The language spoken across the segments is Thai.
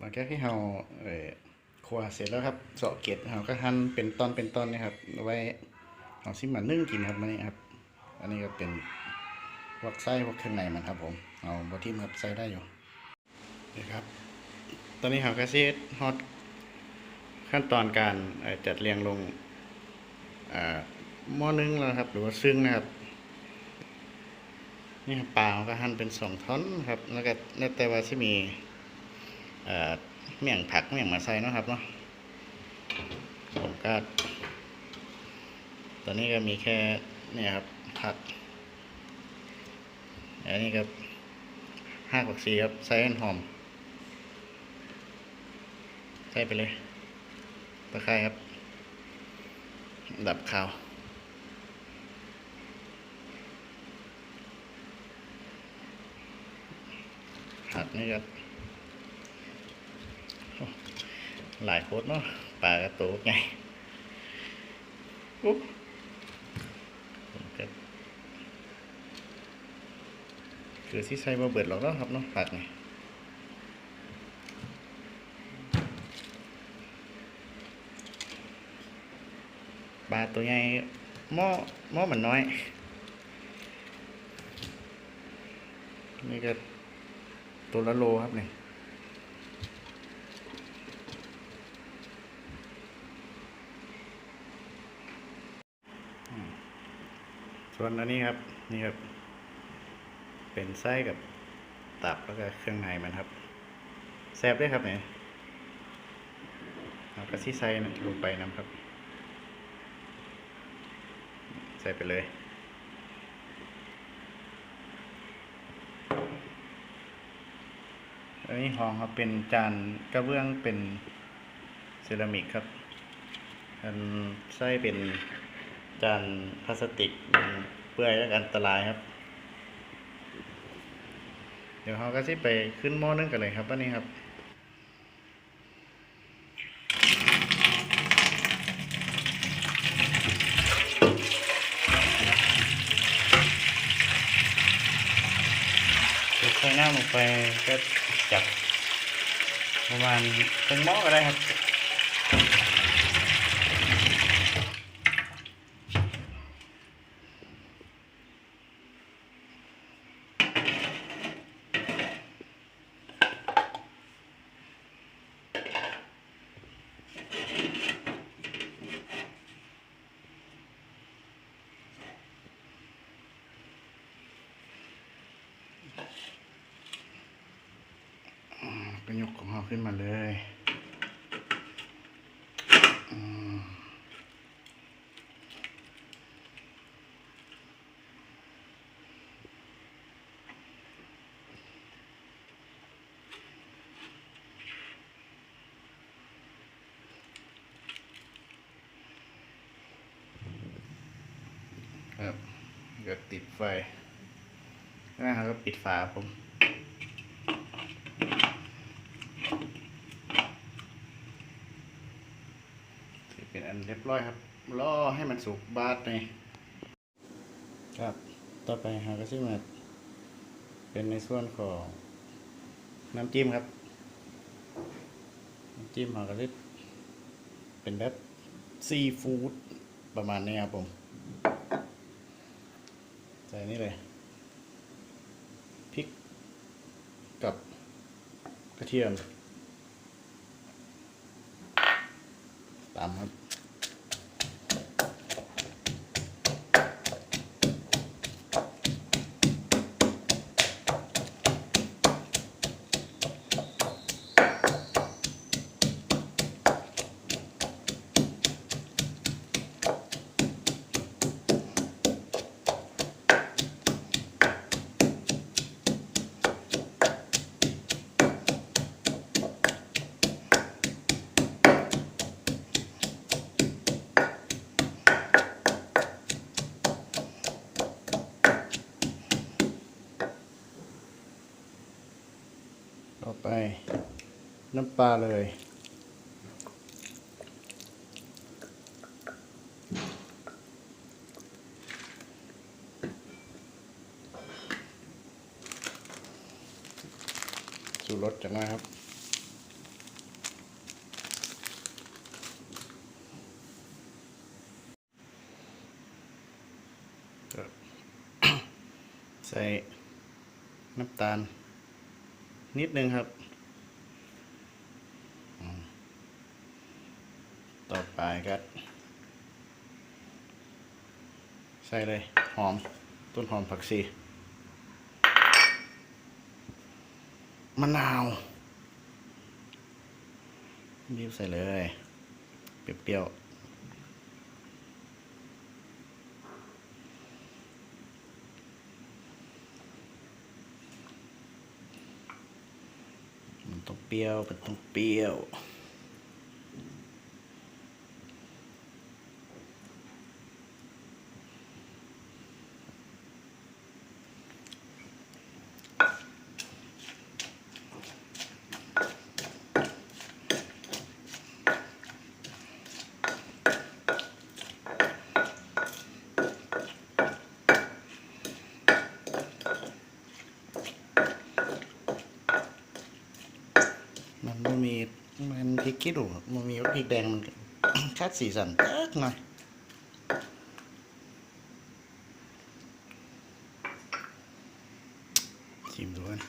หลังจากที่เราเอ่อคัวเสร็จแล้วครับเสาะเกล็ดเราก็หั่นเป็นตอนเป็นตอนนี่ครับไว้เอาซิมานึ่งกินครับมันนี้ครับ อันนี้ก็เป็นพวกไส้พวกเครื่องในมันครับผมเอาบที่มันใส่ได้อยู่นี่ครับ ตอนนี้เราก็เซตฮอตขั้นตอนการจัดเรียงลงหม้อนึ่งแล้วครับ หรือว่าซึ่งนะครับนี่ครับปลาเขาก็หั่นเป็นสองท่อนครับ แล้วก็แล้วแต่ว่าที่มี เอ่อเมี่ยงผักเมี่ยงมาใส่นะครับเนาะผมก็ตอนนี้ก็มีแค่เนี่ยครับผักอันนี้ก็ห้าผักชีครับใส่ให้หอมใส่ไปเลยตะไคร้ครับ ดับขาวผักนี่ก็โอ้ หลายโคตรเนาะปลากระโตกไงอุ๊บผมก็คือที่ใส่บะเบิดหรอกเนาะครับเนาะผักนี่ปลาตัวใหญ่หม้อหม้อมันน้อย นี่ก็ตัวละโลครับนี่อื ส่วนอันนี้ครับนี่ครับ เป็นไส้กับตับแล้วก็เครื่องในมันครับแซ่บด้วยครับเนี่ยเอากระซี่ไส้นะลงไปนะครับ ใส่ไปเลยอันนี้ห้องครับเป็นจานกระเบื้องเป็นเซรามิกครับอันไส้เป็น จานพลาสติกมันเปื่อยและอันตรายครับ เดี๋ยวเราก็สิไปขึ้นหม้อนึ่งกันเลยครับวันนี้ครับใส่น้ำลงไปก็จับประมาณเป็นหม้อก็ได้ครับ ก็ยกของเราขึ้นมาเลยครับก็ติดไฟนะครับก็ปิดฝาผม สิ เรียบร้อยครับรอให้มันสุกบาดนี่ครับ ต่อไปหาก็ซิมาเป็นในส่วนของน้ำจิ้มครับน้ำจิ้มหาก็ซิเป็นแบบซีฟู้ดประมาณนี้ครับผม ใส่นี่เลยพริกกับกระเทียมตามครับ เข้าไป น้ำปลาเลยสูรสจากน้ยครับใส่น้ำตาล นิดนึงครับ ต่อไปก็ใส่เลยหอมต้นหอมผักชีมะนาวบีบใส่เลย เปรี้ยวๆ ต้องเปรี้ยวมันต้องเปรี้ยว มันมีมันพริกขี้หนูมันมีพริกแดงมันคัดสีสันแป๊กหน่อยชิมดูกัน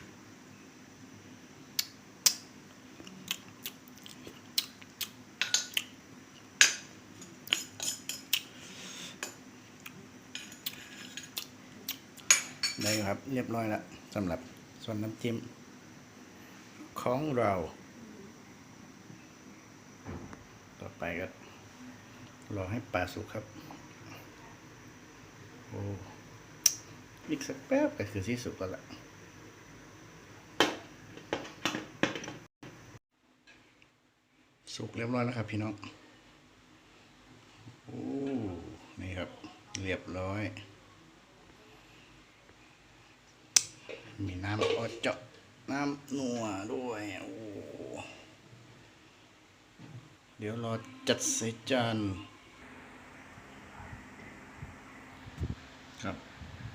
ได้ครับ เรียบร้อยแล้วสำหรับส่วนน้ำจิ้มของเรา ต่อ ไปก็รอให้ปลาสุกครับ โอ้อีกสักแป๊บก็คือที่สุกแล้วล่ะสุกเรียบร้อยแล้วครับพี่น้อง โอ้ นี่ครับ เรียบร้อย มีน้ำออเจาะน้ำนัวด้วย โอ้ เดี๋ยวรอจัดใส่จานครับ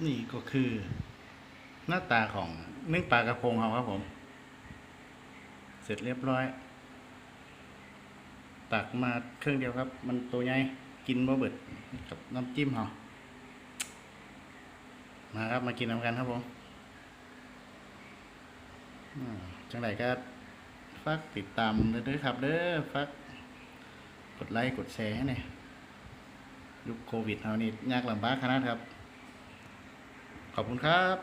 นี่ก็คือ หน้าตาของนึ่งปลากระพงเราครับผม เสร็จเรียบร้อย ตักมาเครื่องเดียวครับ มันตัวใหญ่กินบ่เบิดกับน้ำจิ้มเรามาครับมากินน้ำกันครับผมจังไรก็ฝากติดตามเด้วยครับ เด้อฝาก กดไลค์กดแชร์ให้หน่อยยุคโควิดเอานี่ยากลำบากขนาดครับ ขอบคุณครับ